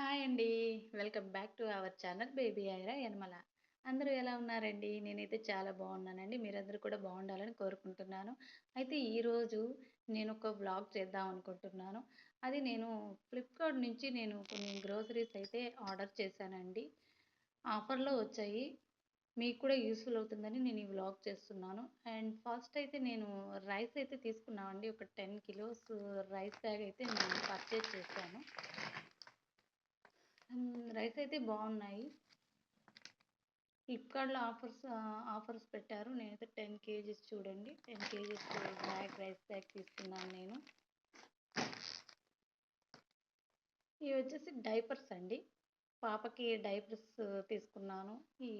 Hi అండి. Welcome back to our channel baby Aira Yanamala. అందరూ ఎలా ఉన్నారండి? నేనైతే చాలా బాగున్నానండి. మీరందరూ కూడా బాగుండాలని కోరుకుంటున్నాను. అయితే ఈరోజు నేను ఒక వ్లాగ్ చేద్దాం అనుకుంటున్నాను. అది నేను ఫ్లిప్‌కార్ట్ నుంచి నేను కొన్ని గ్రోసరీస్ అయితే ఆర్డర్ చేశానండి. ఆఫర్‌లో వచ్చాయి. మీకు కూడా యూస్ఫుల్ అవుతుందని నేను ఈ వ్లాగ్ చేస్తున్నాను. అండ్ ఫస్ట్ అయితే నేను రైస్ అయితే తీసుకున్నామండి. ఒక 10 కిలోస్ రైస్ బ్యాగ్ అయితే నేను పర్చేజ్ చేశాను. రైస్ అయితే బాగున్నాయి. ఫ్లిప్‌కార్ట్‌లో ఆఫర్స్ ఆఫర్స్ పెట్టారు. నేనైతే 10 కేజీస్ చూడండి 10 కేజీస్ బ్యాగ్ రైస్ బ్యాగ్ తీసుకున్నాను నేను. ఇవి వచ్చేసి డైపర్స్ అండి. పాపకి డైపర్స్ తీసుకున్నాను. ఈ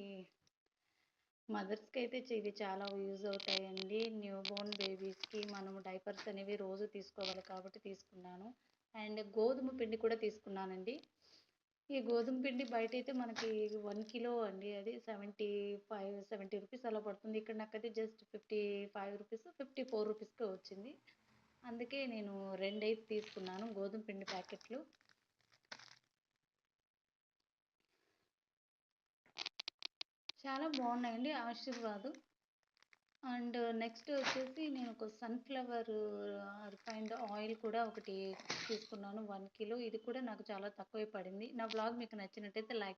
మదర్స్‌కి అయితే ఇవి చాలా యూజ్ అవుతాయండి. న్యూ బోర్న్ బేబీస్‌కి మనము డైపర్స్ అనేవి రోజు తీసుకోవాలి కాబట్టి తీసుకున్నాను. అండ్ గోధుమ పిండి కూడా తీసుకున్నానండి. ఈ గోధుమ పిండి బయట అయితే మనకి వన్ కిలో అండి అది 75, 70 రూపీస్ అలా పడుతుంది. ఇక్కడ నాకైతే జస్ట్ 55 రూపీస్, 54 రూపీస్‌కే వచ్చింది. అందుకే నేను రెండైతే తీసుకున్నాను గోధుమ పిండి ప్యాకెట్లు. చాలా బాగున్నాయండి ఆశీర్వాద్. అండ్ నెక్స్ట్ వచ్చేసి నేను ఒక సన్‌ఫ్లవర్ రిఫైన్డ్ ఆయిల్ కూడా ఒకటి తీసుకున్నాను వన్ కిలో. ఇది కూడా నాకు చాలా తక్కువే పడింది. నా బ్లాగ్ మీకు నచ్చినట్టయితే లైక్